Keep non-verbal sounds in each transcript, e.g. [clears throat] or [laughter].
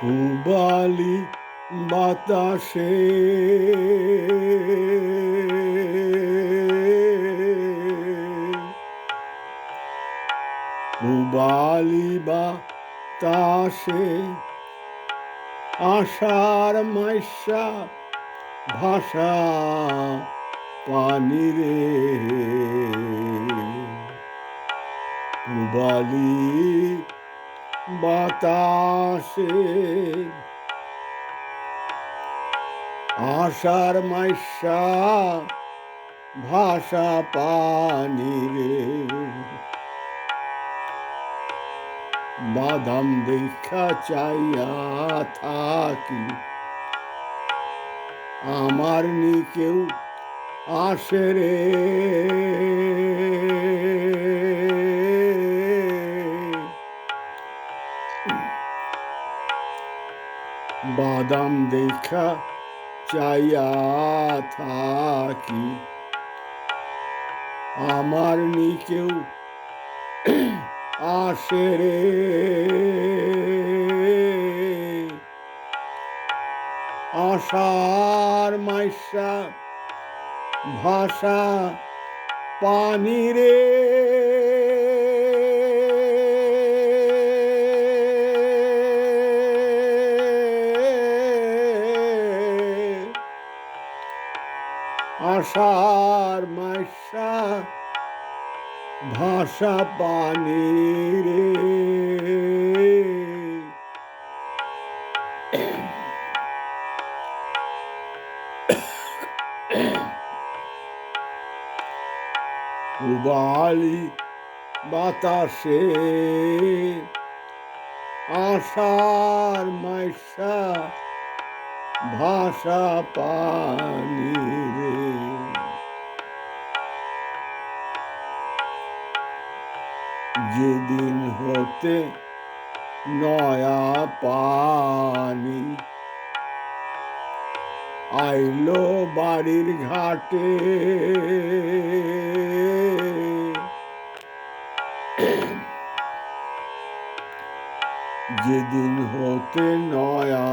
পুবালি বাতাসে। পুবালি বাতাসে আশার মাইশা ভাষা পানি রে। পুবালি বাতাসে। আশার মাইশা ভাষা পানি রে। বাদাম দেখা চাইয়া থাকি। আমার নি কেউ আসে রে। বাদাম দেখা চাইয়া থাকি। আমার নি কেউ আসে রে। আশার মাইশা ভাষা পানি রে। আশার মাইশা ভাষা পানি রে। উবালি বাতাসে আশার মাইশা ভাষা পানি যেদিন হতে নয়া পানি আইলো বাড়ির ঘাটে যেদিন হতে নয়া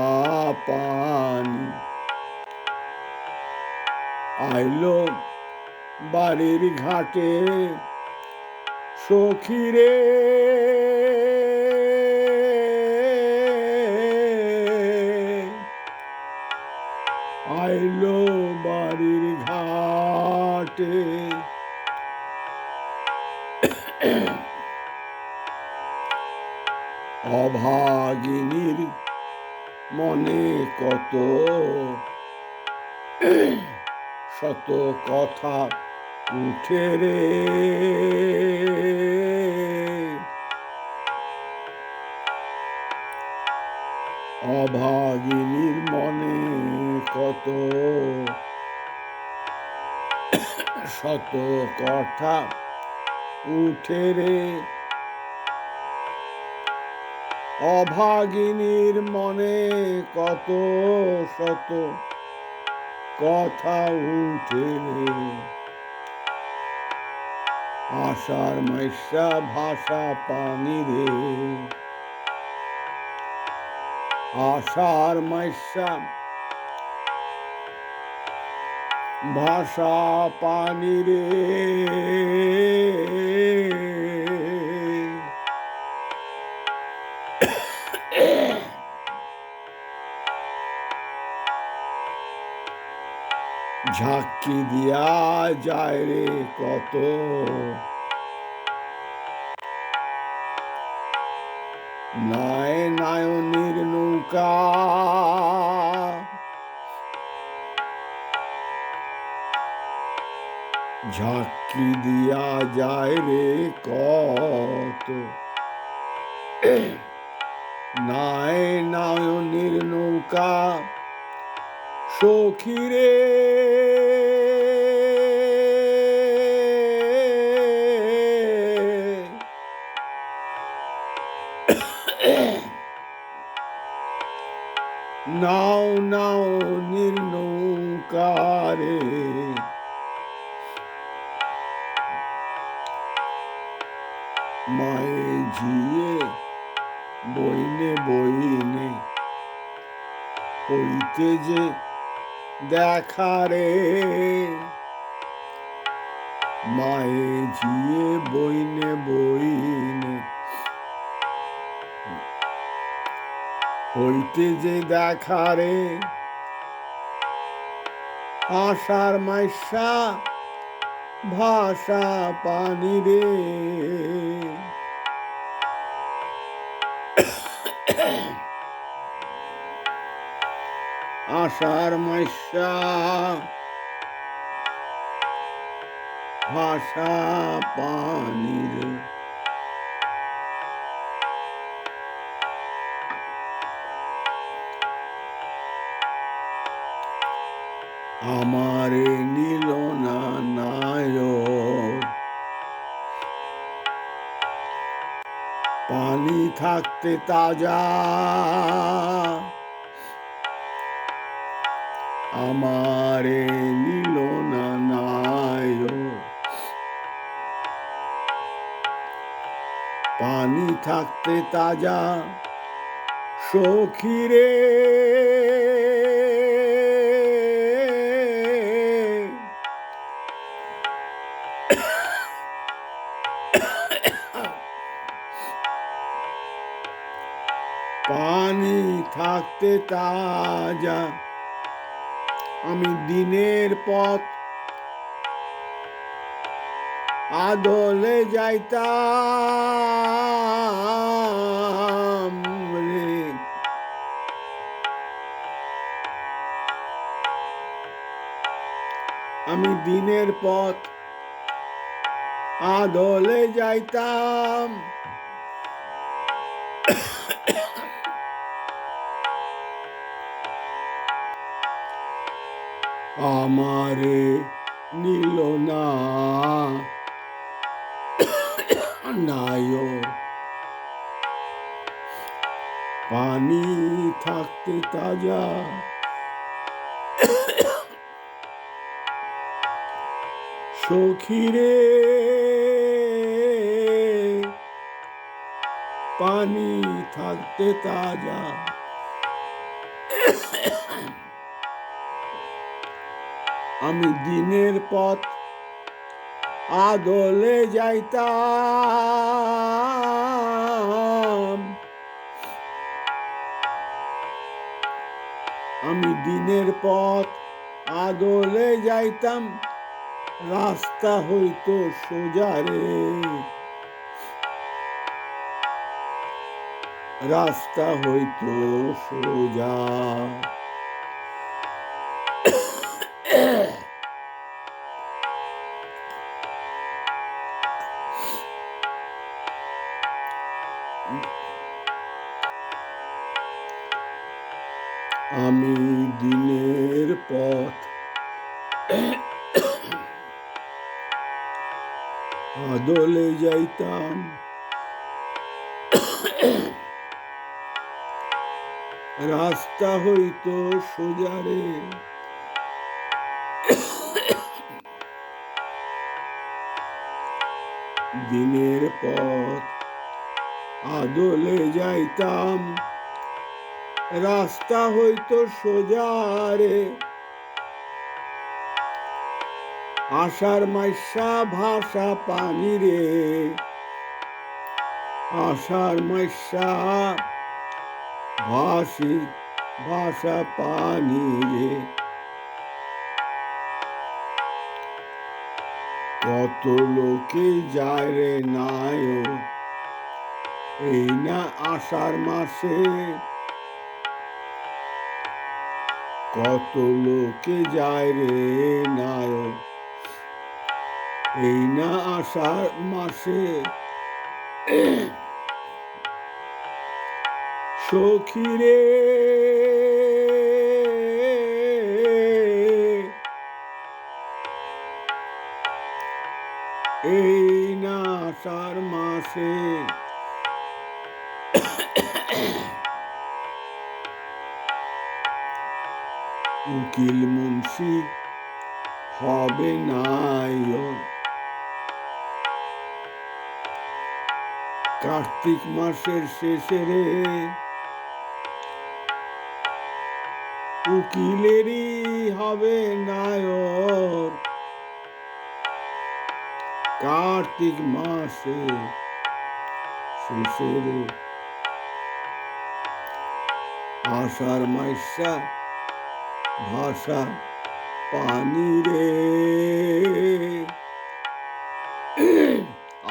পানি আইলো বাড়ির ঘাটে সখিরে। আইলো বাড়ির ঘাটে। অভাগিনীর মনে কত শত কথা উঠে রে। অভাগিনীর মনে কত শত কথা উঠে রে। অভাগিনীর মনে কত শত কথা উঠে রে। আশার মাইশা ভাষা পানি রে আশার মাইশা ভাষা পানি রে ঝাঁকি দিয়া যায় রে কত। নয় নায়নির নৌকা। ঝাঁকি দিয়া যায় রে কত। [clears throat] নাই নায়নির নৌকা। সখিরে। নাও নাও নির্নৌকারে। মায়ে ঝিয়ে বইনে বইনে হইতে যে দেখা রে মায়ে ঝিয়ে বইনে বইনে। হইতে যে দেখা রে আশার মাইশা ভাষা পানি রে আশার মাইশা ভাষা পানির। আমারে নিল না নায়ক। পানি থাকতে তাজা। আমারে নিল না নায়ক পানি থাকতে তাজা সখিরে পানি থাকতে তাজা আমি দিনের পথ আদলে যাইতাম আমি দিনের পথ আদলে যাইতাম। আমারে নিল না। নায়ক পানি থাকতে তাজা। সখিরে। পানি থাকতে তাজা। আমি দিনের পথ আদলে যাইতাম। আমি দিনের পথ আদলে যাইতাম, রাস্তা হইতো সোজা রে। রাস্তা হইতো সোজা। আমি দিনের পথ। আদলে যাইতাম। রাস্তা হইতো সোজারে দিনের পথ। আদলে যাইতাম। রাস্তা হইতো সোজারে আশার মাইশা ভাষা পানি রে। আশার মাইশা ভাসি ভাষা পানি রে। কত লোকে যায় রে নায়ক, এই না আষাঢ় মাসে কত লোকে যায় রে নায়ক। এই না আষাঢ় মাসে সখী রে। এই না আষাঢ় মাসে উকিল মুন্সি হবে নায়ক কার্তিক মাসের শেষে রে, উকিলেরই হবে নায়ক কার্তিক মাসে শেষের আষাঢ় মাইশা ভাষা পানি রে।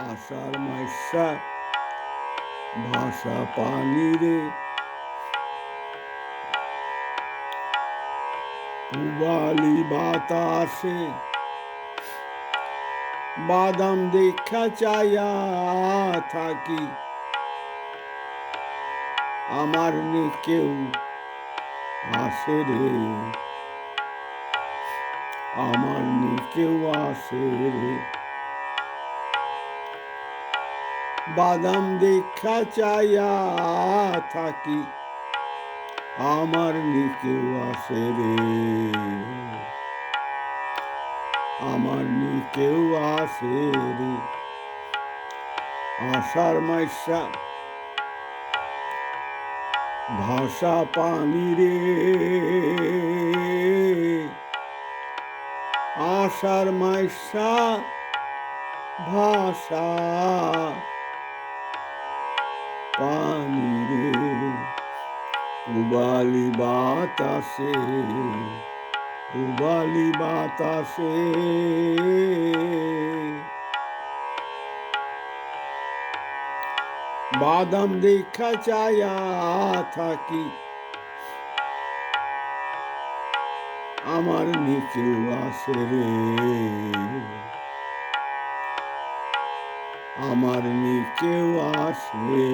আষাঢ় মাইশা ভাষা পানি রে। পুবালি বাতাসে বাদাম দেখা চায়া থাকি। আমার নে কেউ আসে রে। আমার নে কেউ আসে রে। বাদাম দেখা চায়া থাকি, আমার নে কেউ আসে রে। আমার নি কেউ আসে রে। আষাঢ় মাইশা ভাষা পানি রে। আষাঢ় মাইশা ভাষা পানি রে। উবালি বাতাসে উবালি বাতাসে। বাদাম দেখা চায়া থাকি। আমার নিচে আসে রে। আমার নিচেও আসে।